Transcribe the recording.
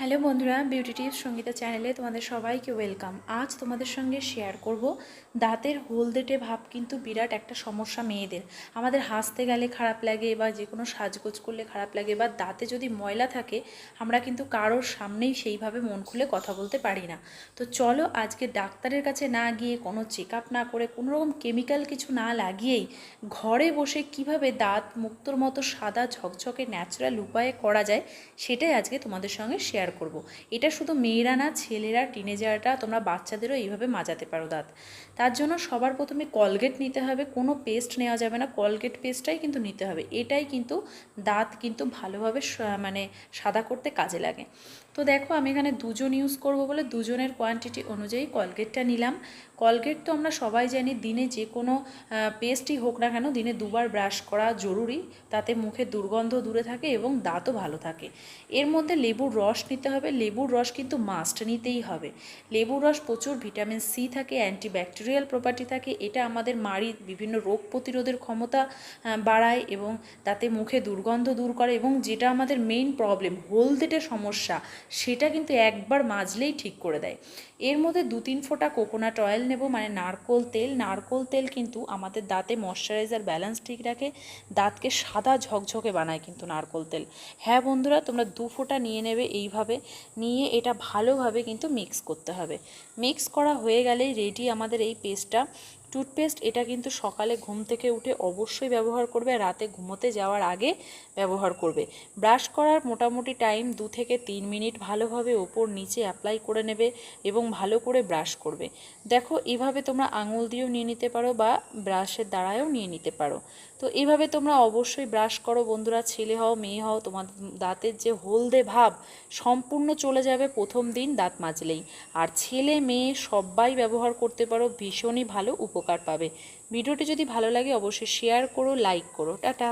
Hello বন্ধুরা beauty tips Sangeeta চ্যানেলে তোমাদের সবাইকে ওয়েলকাম। আজ তোমাদের সঙ্গে শেয়ার করব দাঁতের হলদেটে ভাব কিন্তু বিরাট একটা সমস্যা মেয়েদের। আমাদের হাসতে গেলে খারাপ লাগে বা যে কোনো সাজগোজ করলে খারাপ লাগে বা দাঁতে যদি ময়লা থাকে, আমরা কিন্তু কারোর সামনেই সেইভাবে মন খুলে কথা বলতে পারি না। তো চলো আজকে ডাক্তারের কাছে না গিয়ে কোনো চেক না করে কোনো রকম কেমিক্যাল কিছু না লাগিয়েই ঘরে বসে কীভাবে দাঁত মুক্তর মতো সাদা ঝকঝকে ন্যাচারাল উপায়ে করা যায়, সেটাই আজকে তোমাদের সঙ্গে শেয়ার করব। এটা শুধু মেয়েরা না, ছেলেরা টিনেজাররা তোমরা বাচ্চাদেরও এইভাবে মাজাতে পারো দাঁত। তার জন্য সবার প্রথমে কলগেট নিতে হবে, কোনো পেস্ট নেওয়া যাবে না কলগেট পেস্টটাই কিন্তু নিতে হবে। এটাই কিন্তু দাঁত কিন্তু ভালোভাবে মানে সাদা করতে কাজে লাগে। তো দেখো আমি এখানে দুজন ইউজ করব বলে দুজনের কোয়ান্টিটি অনুযায়ী কলগেটটা নিলাম। কলগেট তো আমরা সবাই জানি দিনে যে কোনো পেস্টই হোক না কেন, দিনে দুবার ব্রাশ করা জরুরি। তাতে মুখে দুর্গন্ধ দূরে থাকে এবং দাঁতও ভালো থাকে। এর মধ্যে লেবুর রস নিতে হবে। লেবুর রস কিন্তু মাস্ট নিতেই হবে। লেবুর রস প্রচুর ভিটামিন সি থাকে অ্যান্টিব্যাকটেরিয়াল প্রপার্টি থাকে। এটা আমাদের মাড়ির বিভিন্ন রোগ প্রতিরোধের ক্ষমতা বাড়ায় এবং তাতে মুখে দুর্গন্ধ দূর করে এবং যেটা আমাদের মেইন প্রবলেম হলদেটে সমস্যা, সেটা কিন্তু একবার মাজলেই ঠিক করে দেয়। এর মধ্যে দু তিন ফোঁটা কোকোনাট অয়েল নেব মানে নারকোল তেল। নারকোল তেল কিন্তু আমাদের দাঁতে ময়শ্চারাইজার ব্যালেন্স ঠিক রাখে। দাঁতকে সাদা ঝকঝকে বানায় কিন্তু নারকোল তেল। হ্যাঁ বন্ধুরা, তোমরা দু ফোঁটা নিয়ে নেবে, এইভাবে নিয়ে এটা ভালোভাবে কিন্তু মিক্স করতে হবে। মিক্স করা হয়ে গেলেই রেডি আমাদের এই পেস্টটা টুথপেস্ট এটা কিন্তু সকালে ঘুম থেকে উঠে অবশ্যই ব্যবহার করবে রাতে ঘুমোতে যাওয়ার আগে ব্যবহার করবে। ব্রাশ করার মোটামুটি টাইম দু থেকে তিন মিনিট ভালোভাবে ওপর নিচে অ্যাপ্লাই করে নেবে এবং ভালো করে ব্রাশ করবে। দেখো, এভাবে তোমরা আঙুল দিয়েও নিয়ে নিতে পারো বা ব্রাশের দ্বারায়ও নিয়ে নিতে পারো। তো এইভাবে তোমরা অবশ্যই ব্রাশ করো, বন্ধুরা, ছেলে হও, মেয়ে হও তোমার দাঁতের যে হলদে ভাব, সম্পূর্ণ চলে যাবে প্রথম দিন দাঁত মাজলেই। আর ছেলে, মেয়ে সবাই ব্যবহার করতে পারো, ভীষণই ভালো উপকার পাবে। ভিডিওটি যদি ভালো লাগে অবশ্যই শেয়ার করো লাইক করো। টাটা।